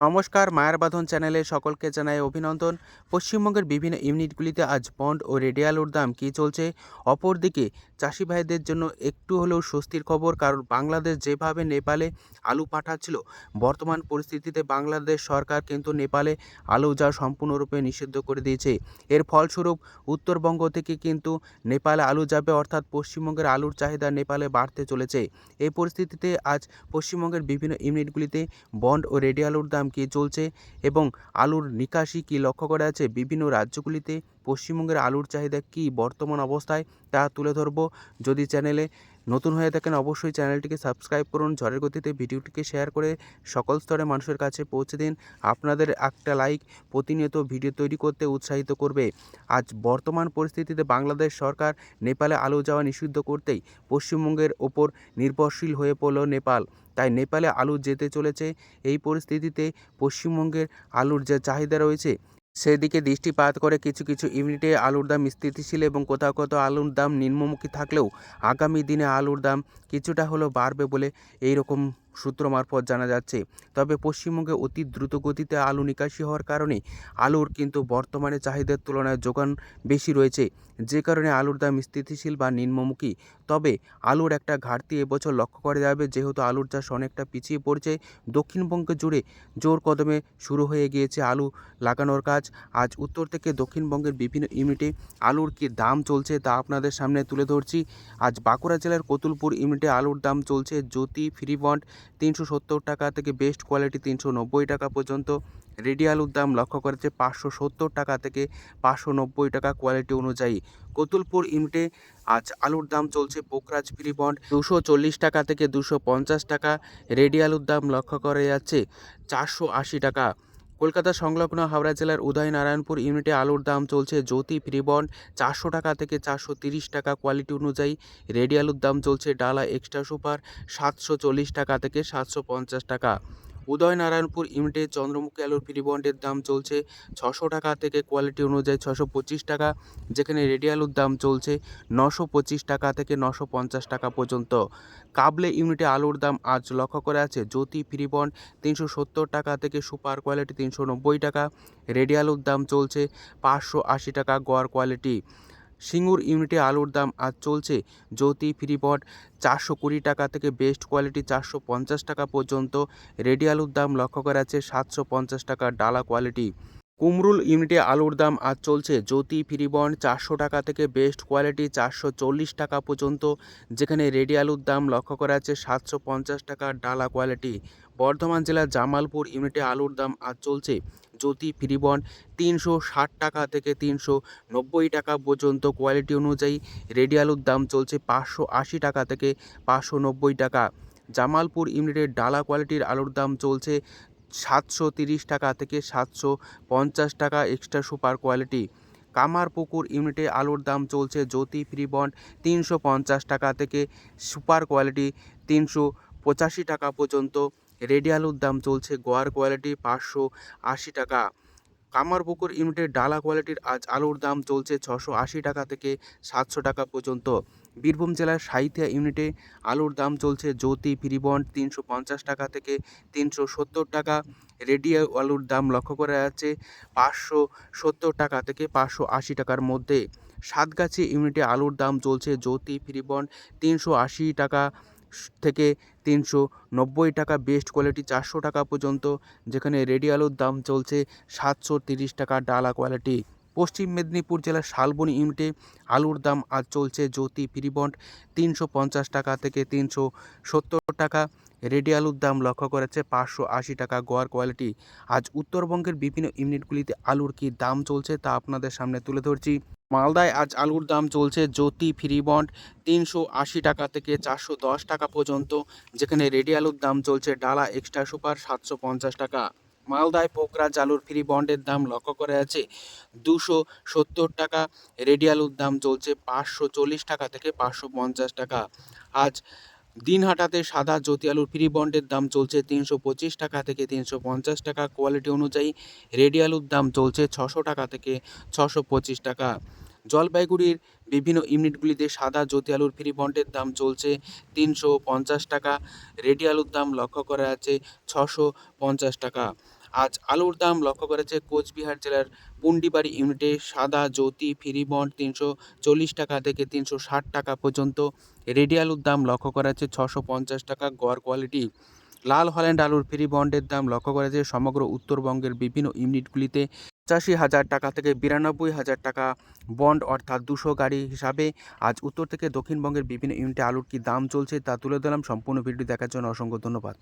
নমস্কার, মায়ার বাঁধন চ্যানেলে সকলকে জানাই অভিনন্দন। পশ্চিমবঙ্গের বিভিন্ন ইউনিটগুলিতে আজ বন্ড ও রেডি আলুর দাম কী চলছে? অপরদিকে, চাষি ভাইদের জন্য একটু হলেও স্বস্তির খবর, কারণ বাংলাদেশ যেভাবে নেপালে আলু পাঠাচ্ছিল, বর্তমান পরিস্থিতিতে বাংলাদেশ সরকার কিন্তু নেপালে আলু যাওয়া সম্পূর্ণরূপে নিষিদ্ধ করে দিয়েছে। এর ফলস্বরূপ, উত্তরবঙ্গ থেকে কিন্তু নেপালে আলু যাবে, অর্থাৎ পশ্চিমবঙ্গের আলুর চাহিদা নেপালে বাড়তে চলেছে। এই পরিস্থিতিতে আজ পশ্চিমবঙ্গের বিভিন্ন ইউনিটগুলিতে বন্ড ও রেডি আলুর দাম কী চলছে এবং আলুর নিকাশি কী লক্ষ্য করা আছে? বিভিন্ন রাজ্যগুলিতে পশ্চিমবঙ্গের আলুর চাহিদা কী বর্তমান অবস্থায় তা তুলে ধরব। যদি চ্যানেলে নতুন হয়ে থাকেন অবশ্যই চ্যানেলটিকে সাবস্ক্রাইব করুন, ঝড়ের গতিতে ভিডিওটিকে শেয়ার করে সকল স্তরে মানুষের কাছে পৌঁছে দিন। আপনাদের একটা লাইক প্রতিনিয়ত ভিডিও তৈরি করতে উৎসাহিত করবে। আজ বর্তমান পরিস্থিতিতে বাংলাদেশ সরকার নেপালে আলু যাওয়া নিষিদ্ধ করতেই পশ্চিমবঙ্গের ওপর নির্ভরশীল হয়ে পড়ল নেপাল। তাই নেপালে আলু যেতে চলেছে। এই পরিস্থিতিতে পশ্চিমবঙ্গের আলুর যে চাহিদা রয়েছে সেদিকে দৃষ্টিপাত করে কিছু কিছু ইউনিটে আলুর দাম স্থিতিশীল এবং কোথাও কোথাও আলুর দাম নিম্নমুখী থাকলেও আগামী দিনে আলুর দাম কিছুটা হলেও বাড়বে বলে এই রকম সূত্র মারফত জানা যাচ্ছে, তবে পশ্চিমবঙ্গে অতি দ্রুত গতিতে আলু নিকাশি হওয়ার কারণে আলুর কিন্তু বর্তমানে চাহিদার তুলনায় যোগান বেশি রয়েছে, যে কারণে আলুর দাম স্থিতিশীল বা নিম্নমুখী। তবে আলুর একটা ঘাটতি এবছর লক্ষ্য করা যাবে, যেহেতু আলুর চাষ অনেকটা পিছিয়ে পড়ছে। দক্ষিণবঙ্গ জুড়ে জোর কদমে শুরু হয়ে গিয়েছে আলু লাগানোর কাজ। আজ উত্তর থেকে দক্ষিণবঙ্গের বিভিন্ন ইউনিটে আলুর কী দাম চলছে তা আপনাদের সামনে তুলে ধরছি। আজ বাঁকুড়া জেলার কতুলপুর ইউনিটে আলুর দাম চলছে জ্যোতি ফ্রিবন্ড তিনশো সত্তর টাকা থেকে বেস্ট কোয়ালিটি তিনশো নব্বই টাকা পর্যন্ত। রেডি আলুর দাম লক্ষ্য করেছে পাঁচশো সত্তর টাকা থেকে পাঁচশো নব্বই টাকা কোয়ালিটি অনুযায়ী। কতুলপুর ইমটে আজ আলুর দাম চলছে পোখরাজ ফ্রি বন্ড দুশো চল্লিশ টাকা থেকে দুশো পঞ্চাশ টাকা। রেডি আলুর দাম লক্ষ্য করা যাচ্ছে চারশো আশি টাকা। কলকাতা সংলগ্ন হাওড়া জেলার উদয়নারায়ণপুর ইউনিটে আলুর দাম চলছে জ্যোতি ফ্রিবন। চারশো টাকা থেকে চারশো তিরিশ টাকা কোয়ালিটি অনুযায়ী। রেডি আলুর দাম চলছে ডালা এক্সট্রা সুপার সাতশো চল্লিশ টাকা থেকে সাতশো পঞ্চাশ টাকা। উদয়নারায়ণপুর ইউনিটে চন্দ্রমুখী আলুর ফ্রি বন্ডের দাম চলছে ছশো টাকা থেকে কোয়ালিটি অনুযায়ী ছশো পঁচিশ টাকা, যেখানে রেডি আলুর দাম চলছে নশো পঁচিশ টাকা থেকে নশো পঞ্চাশ টাকা পর্যন্ত। কাবলে ইউনিটে আলুর দাম আজ লক্ষ্য করে আছে জ্যোতি ফ্রি বন্ড তিনশো সত্তর টাকা থেকে সুপার কোয়ালিটি তিনশো নব্বই টাকা, রেডি আলুর দাম চলছে পাঁচশো আশি টাকা গড় কোয়ালিটি। সিঙ্গুর ইউনিটে আলুর দাম আজ চলছে জ্যোতি ফ্রিবট চারশো কুড়ি টাকা থেকে বেস্ট কোয়ালিটি চারশো পঞ্চাশ টাকা পর্যন্ত। রেডি আলুর দাম লক্ষ্য করা আছে সাতশো পঞ্চাশ টাকা ডালা কোয়ালিটি। কুমরুল ইউনিটে আলুর দাম আজ চলছে জ্যোতি ফ্রিবন্ড চারশো টাকা থেকে বেস্ট কোয়ালিটি চারশো চল্লিশ টাকা পর্যন্ত। যেখানে রেডি আলুর দাম লক্ষ্য করা আছে সাতশো পঞ্চাশ টাকা ডালা কোয়ালিটি। বর্ধমান জেলার জামালপুর ইউনিটে আলুর দাম আজ চলছে জ্যোতি ফ্রিবন্ড তিনশো ষাট টাকা থেকে তিনশো নব্বই টাকা পর্যন্ত কোয়ালিটি অনুযায়ী রেডি আলুর দাম চলছে পাঁচশো আশি টাকা থেকে পাঁচশো নব্বই টাকা। জামালপুর ইউনিটের ডালা কোয়ালিটির আলুর দাম চলছে সাতশো তিরিশ টাকা থেকে সাতশো পঞ্চাশ টাকা এক্সট্রা সুপার কোয়ালিটি কামারপুকুর ইউনিটে আলুর দাম চলছে জ্যোতি ফ্রিবন্ড তিনশো পঞ্চাশ টাকা থেকে সুপার কোয়ালিটি তিনশো পঁচাশি টাকা পর্যন্ত রেডি আলুর দাম চলছে গোয়ার কোয়ালিটি পাঁচশো আশি টাকা। কামারপুকুর ইউনিটের ডালা কোয়ালিটির আজ আলুর দাম চলছে ছশো আশি টাকা থেকে সাতশো টাকা পর্যন্ত। বীরভূম জেলার সাহিত্যা ইউনিটে আলুর দাম চলছে জ্যোতি ফ্রিবন্ড তিনশো পঞ্চাশ টাকা থেকে তিনশো সত্তর টাকা। রেডি আলুর দাম লক্ষ্য করা যাচ্ছে পাঁচশো সত্তর টাকা থেকে পাঁচশো আশি টাকার মধ্যে। সাতগাছি ইউনিটে আলুর দাম চলছে জ্যোতি ফ্রিবন্ড তিনশো আশি টাকা থেকে তিনশো নব্বই টাকা বেস্ট কোয়ালিটি চারশো টাকা পর্যন্ত, যেখানে রেডি আলুর দাম চলছে সাতশো তিরিশ টাকা, ডালা কোয়ালিটি পশ্চিম মেদিনীপুর জেলার শালবনি ইউনিটে আলুর দাম আজ চলছে জ্যোতি ফ্রিবন্ড তিনশো পঞ্চাশ টাকা থেকে তিনশো সত্তর টাকা। রেডি আলুর দাম লক্ষ্য করেছে পাঁচশো আশি টাকা গোয়ার কোয়ালিটি। আজ উত্তরবঙ্গের বিভিন্ন ইউনিটগুলিতে আলুর কী দাম চলছে তা আপনাদের সামনে তুলে ধরছি। মালদায় আজ আলুর দাম চলছে জ্যোতি ফ্রি বন্ড তিনশো আশি টাকা থেকে চারশো দশ টাকা পর্যন্ত, যেখানে রেডি আলুর দাম চলছে ডালা এক্সট্রা সুপার সাতশো পঞ্চাশ টাকা। মালদায় পোকরাজ জালুর ফ্রি বন্ডের দাম লক্ষ্য করে আছে দুশো সত্তর টাকা, রেডি আলুর দাম চলছে পাঁচশো চল্লিশ টাকা থেকে পাঁচশো পঞ্চাশ টাকা। আজ দিনহাটাতে সাদা জ্যোতি আলুর ফ্রি বন্ডের দাম চলছে তিনশো পঁচিশ টাকা থেকে তিনশো পঞ্চাশ টাকা। কোয়ালিটি অনুযায়ী রেডি আলুর দাম চলছে ছশো টাকা থেকে ছশো পঁচিশ টাকা। জলপাইগুড়ির বিভিন্ন ইউনিটগুলিতে সাদা জ্যোতি আলুর ফ্রি বন্ডের দাম চলছে তিনশো পঞ্চাশ টাকা। রেডি আলুর দাম লক্ষ্য করা আছে ছশো পঞ্চাশ টাকা। আজ আলুর দাম লক্ষ্য করেছে কোচবিহার জেলার পুন্ডিবাড়ি ইউনিটে সাদা, জ্যোতি ফ্রি বন্ড তিনশো চল্লিশ টাকা থেকে তিনশো ষাট টাকা পর্যন্ত। রেডি আলুর দাম লক্ষ্য করা যাচ্ছে ছশো পঞ্চাশ টাকা গড় কোয়ালিটি। লাল হল্যান্ড আলুর ফ্রি বন্ডের দাম লক্ষ্য করা যাচ্ছে সমগ্র উত্তরবঙ্গের বিভিন্ন ইউনিটগুলিতে। পঁচাশি হাজার টাকা থেকে বিরানব্বই হাজার টাকা বন্ড অর্থাৎ দুশো গাড়ি হিসাবে। আজ উত্তর থেকে দক্ষিণবঙ্গের বিভিন্ন ইউনিটে আলুর কী দাম চলছে তা তুলে ধরলাম। সম্পূর্ণ ভিডিও দেখার জন্য অসংখ্য ধন্যবাদ।